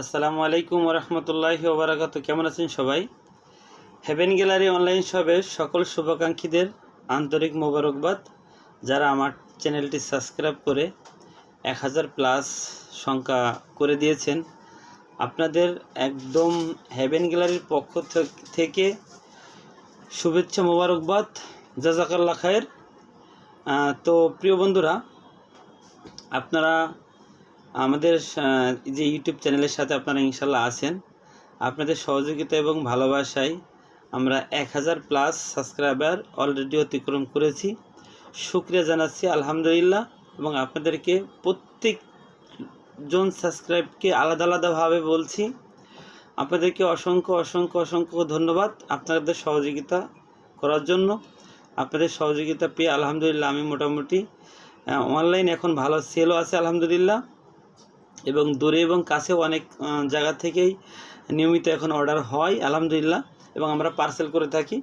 আসসালামু আলাইকুম রহমতুল্লাহি ওবরাকাত। কেমন আছেন সবাই? হেভেন গ্যালারি অনলাইন শপের সকল শুভাকাঙ্ক্ষীদের আন্তরিক মোবারকবাদ। যারা আমার চ্যানেলটি সাবস্ক্রাইব করে এক হাজার প্লাস সংখ্যা করে দিয়েছেন, আপনাদের একদম হেভেন গ্যালারির পক্ষ থেকে শুভেচ্ছা, মোবারকবাদ। জাজাকাল্লা খায়ের। তো প্রিয় বন্ধুরা, আপনারা আমাদের যে ইউটিউব চ্যানেলের সাথে আপনারা ইনশাল্লাহ আছেন, আপনাদের সহযোগিতা এবং ভালোবাসায় আমরা এক হাজার প্লাস সাবস্ক্রাইবার অলরেডি অতিক্রম করেছি। শুক্রিয়া জানাচ্ছি, আলহামদুলিল্লাহ, এবং আপনাদেরকে প্রত্যেকজন সাবস্ক্রাইবকে আলাদা আলাদাভাবে বলছি। আপনাদেরকে অসংখ্য অসংখ্য অসংখ্য ধন্যবাদ আপনাদের সহযোগিতা করার জন্য। আপনাদের সহযোগিতা পেয়ে আলহামদুলিল্লাহ আমি মোটামুটি অনলাইন এখন ভালো সেলও আছে আলহামদুলিল্লাহ। এবং দূরে এবং কাছেও অনেক জায়গা থেকেই নিয়মিত এখন অর্ডার হয়, আলহামদুলিল্লাহ। এবং আমরা পার্সেল করে থাকি।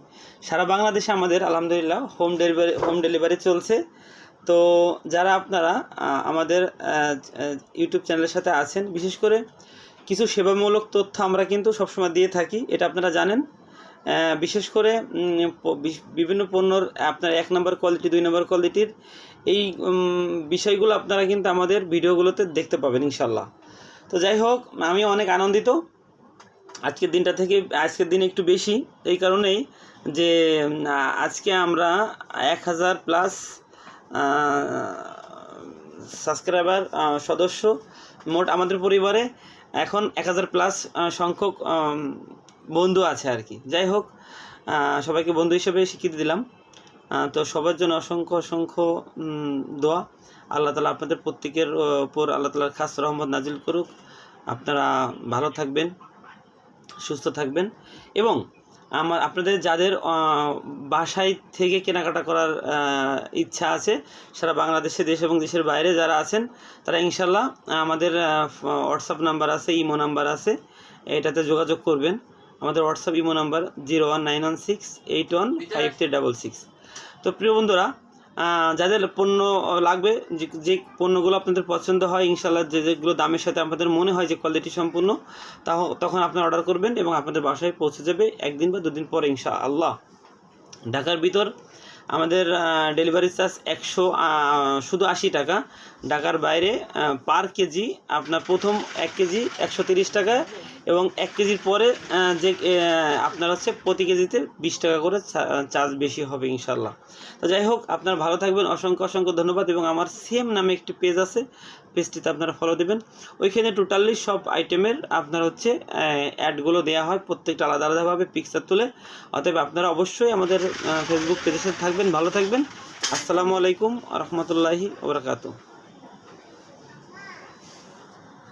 সারা বাংলাদেশে আমাদের, আলহামদুলিল্লাহ, হোম ডেলিভারি হোম ডেলিভারি চলছে। তো যারা আপনারা আমাদের ইউটিউব চ্যানেলের সাথে আছেন, বিশেষ করে কিছু সেবামূলক তথ্য আমরা কিন্তু সবসময় দিয়ে থাকি, এটা আপনারা জানেন। বিশেষ করে বিভিন্ন পণ্যর আপনার এক নম্বর কোয়ালিটি দুই নম্বর কোয়ালিটির এই বিষয়গুলো আপনারা কিন্তু আমাদের ভিডিওগুলোতে দেখতে পাবেন ইনশাল্লাহ তো যাই হোক, আমি অনেক আনন্দিত। আজকের দিনটা থেকে, আজকের দিন একটু বেশি। এই কারণেই যে আজকে আমরা এক হাজার প্লাস সাবস্ক্রাইবার সদস্য, মোট আমাদের পরিবারে এখন এক হাজার প্লাস সংখ্যক বন্ধু আছে আর কি। যাই হোক সবাইকে বন্ধু হিসেবে স্বীকৃতি দিলাম। তো সবার জন্য অসংখ্য অসংখ্য দোয়া। আল্লাহ তালা আপনাদের প্রত্যেকের উপর আল্লাহ তালার খাস রহমত নাজিল করুক। আপনারা ভালো থাকবেন, সুস্থ থাকবেন এবং আমার, আপনাদের যাদের বাসায় থেকে কেনাকাটা করার ইচ্ছা আছে, সারা বাংলাদেশে, দেশ এবং দেশের বাইরে যারা আছেন, তারা ইনশাল্লাহ আমাদের হোয়াটসঅ্যাপ নাম্বার আছে, ইমো নাম্বার আছে, এটাতে যোগাযোগ করবেন। আমাদের WhatsApp imo number zero one nine one six eight one five three double six তো প্রিয় বন্ধুরা যাদের পণ্য লাগবে, যে যে পণ্যগুলো আপনাদের পছন্দ হয় ইনশাল্লাহ যে, যেগুলো দামের সাথে আপনাদের মনে হয় যে কোয়ালিটি সম্পূর্ণ তখন আপনারা অর্ডার করবেন এবং আপনাদের বাসায় পৌঁছে যাবে একদিন বা দুদিন পরে ইনশা আল্লাহ ঢাকার ভিতর আমাদের ডেলিভারি চার্জ একশো শুধু আশি টাকা। ঢাকার বাইরে পার কেজি আপনার প্রথম এক কেজি একশো তিরিশ টাকা এবং এক কেজির পরে যে আপনার হচ্ছে প্রতি কেজিতে বিশ টাকা করে চার্জ বেশি হবে ইনশাল্লাহ তো যাই হোক, আপনারা ভালো থাকবেন। অসংখ্য অসংখ্য ধন্যবাদ এবং আমার সেম নামে একটি পেজ আছে। পেজটিতে আপনারা ফলো দেবেন। ওইখানে টোটালি সব আইটেমের আপনার হচ্ছে অ্যাডগুলো দেওয়া হয়। প্রত্যেকটা আলাদা আলাদাভাবে পিকচার তুলে। অতএব আপনারা অবশ্যই আমাদের ফেসবুক পেজের সাথে থাকবেন, ভালো থাকবেন। আসসালামু আলাইকুম রহমতুল্লাহি ওবরাকাতু